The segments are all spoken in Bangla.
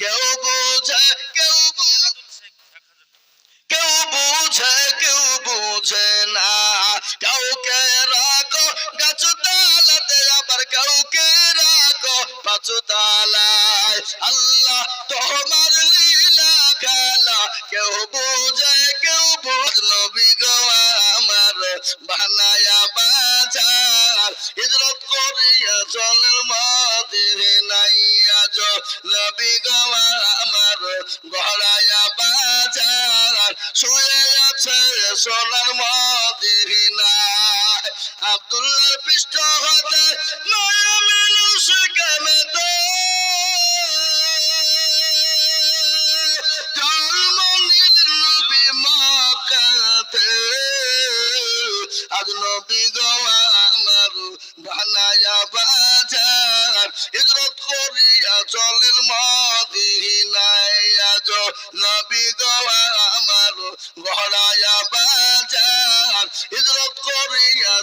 কেউ বুঝে, কেউ কেউ বুঝে কেউ বুঝে না। কাউকে রাখো, গাছ তালাতে আবার কাউকে রাখো পাঁচু তালায়। আল্লাহ তোমার লীলা খেলা। কেউ বুঝে, কেউ বুঝ, নবী গো আমার বানায়া বাজার। হিজরত করিয়া সোনার মদিনায় আব্দুল্লাহ পৃষ্ঠ হতে আজ নবী গো আমার বানায়া বাজার। হিজরত করিয়া চলেন মদিনায়। আজ নবী গো গড়ায়া বাজার হিজরত করিয়া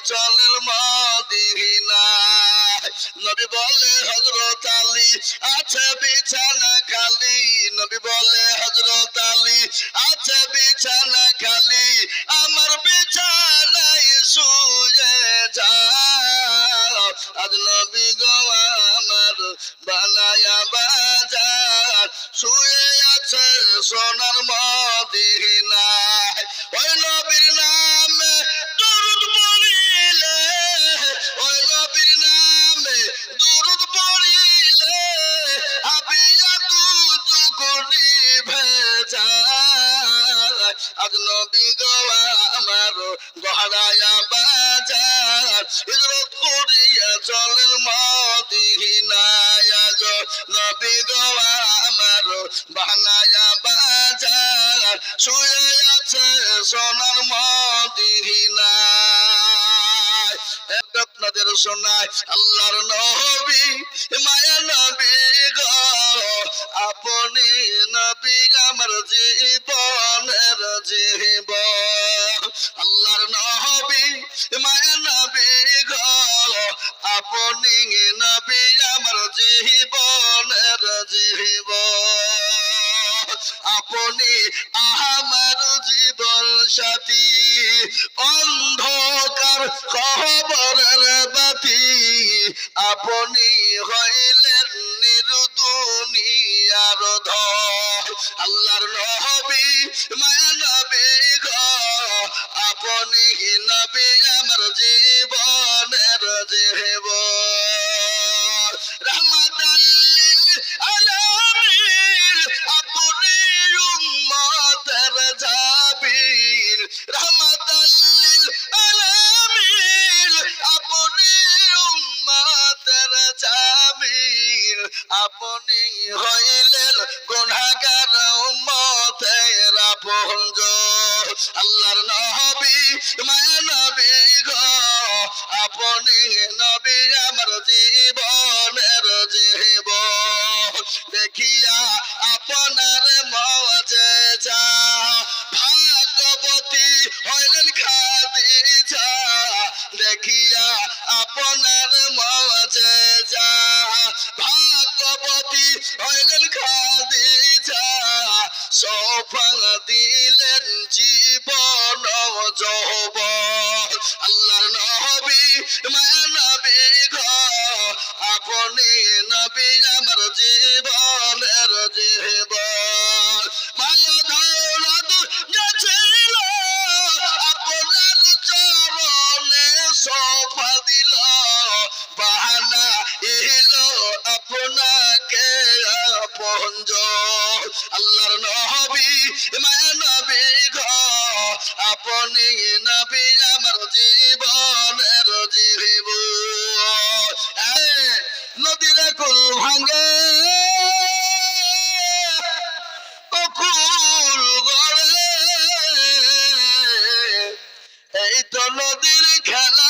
নবী বলে হজরত আলী আছে বিছানা খালি। নবী বলে হজরত আলী আছে বিছানা খালি। আমার শুয়ে যাও। আজ নবী গো আমার বানায়া বাজার শুয়ে আছে সোনার মদিনায় ওই নবীর নামে দুরুদ পড়িলে, ওই নবীর নামে দুরুদ পড়িলে আবিয়া দুজু করি ভেজা। আজ নবী গো আমার গহরায়া বাজার হিজরত করিয়া চলেন মদিনায়। আজ নবী গো শুয়ে আছে সোনার মদিনায় আপনাদের শোনায় আল্লাহর নবী, মায়া নবী গো, আপনি নবী আমার জীবনের জীব আল্লাহর নবী, মায়া নবী গো, আপনি নবী আমার জীবনের জীব আপনি আমার জীবন সাথী। অন্ধকার খবরের বাতি। আপনি হইলেন নিরুদুনিয়ার ধর। আল্লাহর নবী, মায়া নবী গো। আপনি নবী আমার জীবনের জীব আপনি হইলেন গুনাহগার উম্মতের আপনজ আল্লাহর নবী, মায়া নবী গো। আপনি নবী আমার জীবনের জীব। দেখিয়া আপনার মজে যা। ভাগবতী হইলেন খাদিজা। দেখিয়া আপনার আপনি নবী আমার জীবনের জীবন। মালো দৌলত গেছিল, আপনার চরণে সোফা দিল। বাহানা এলো আপনাকে পঞ্জ আল্লাহর নবী, মায়া নবী গো, আপনি নবী আমার জীবনের নদীর খেলা।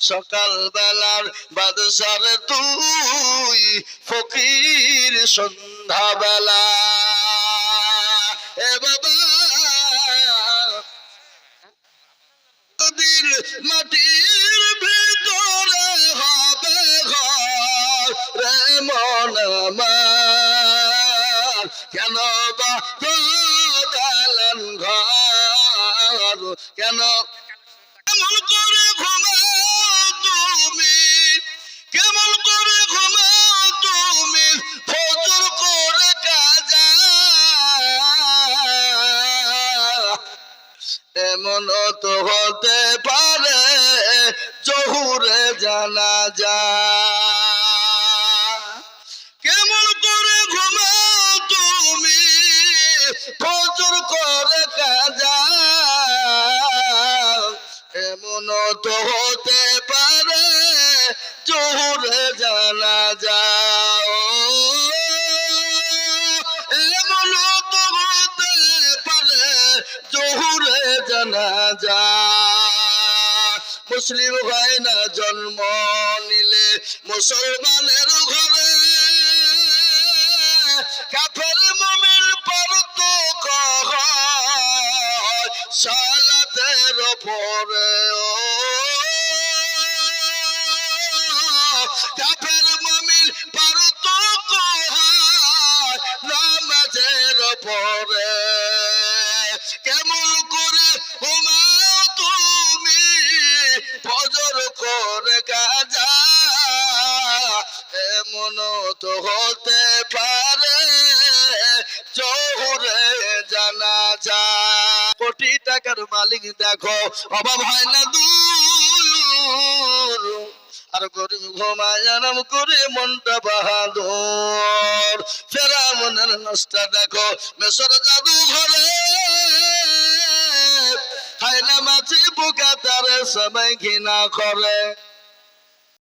সকাল বেলার বাদশার তুই ফকির সন্ধ্যা বেলা মাটির ভিতরে হবে ঘর। রে মন আমার কেন? কেমন করে ঘুমাও তুমি? কেমন করে ঘুমাও তুমি? ফজর করে কাজা। এমন তো হতে পারে জহুরে জানা যা কেমন করে ঘুমাও তুমি? ফজর করে কাজা। এমন তো হতে পারে, জহুরে জানা যাও। এমন তো হতে পারে, জহুরে জানা যা মুসলিম হয় না জন্ম নিলে মুসলমানের ঘরে, কাফের মুমিন পারত কহ সালাতের পরে ও কাফের মুমিন পারত কহ নামাজের পরে। টাকার মালিক দেখো, অভাব হয় না দূর। আর গরিব ঘুমায় করে মনটা বাহাদুর। ফেরা মনের নষ্টা দেখো মেসর জাদু ঘরে। খায় না মাছি পোকা তারে সবাই ঘৃণা করে।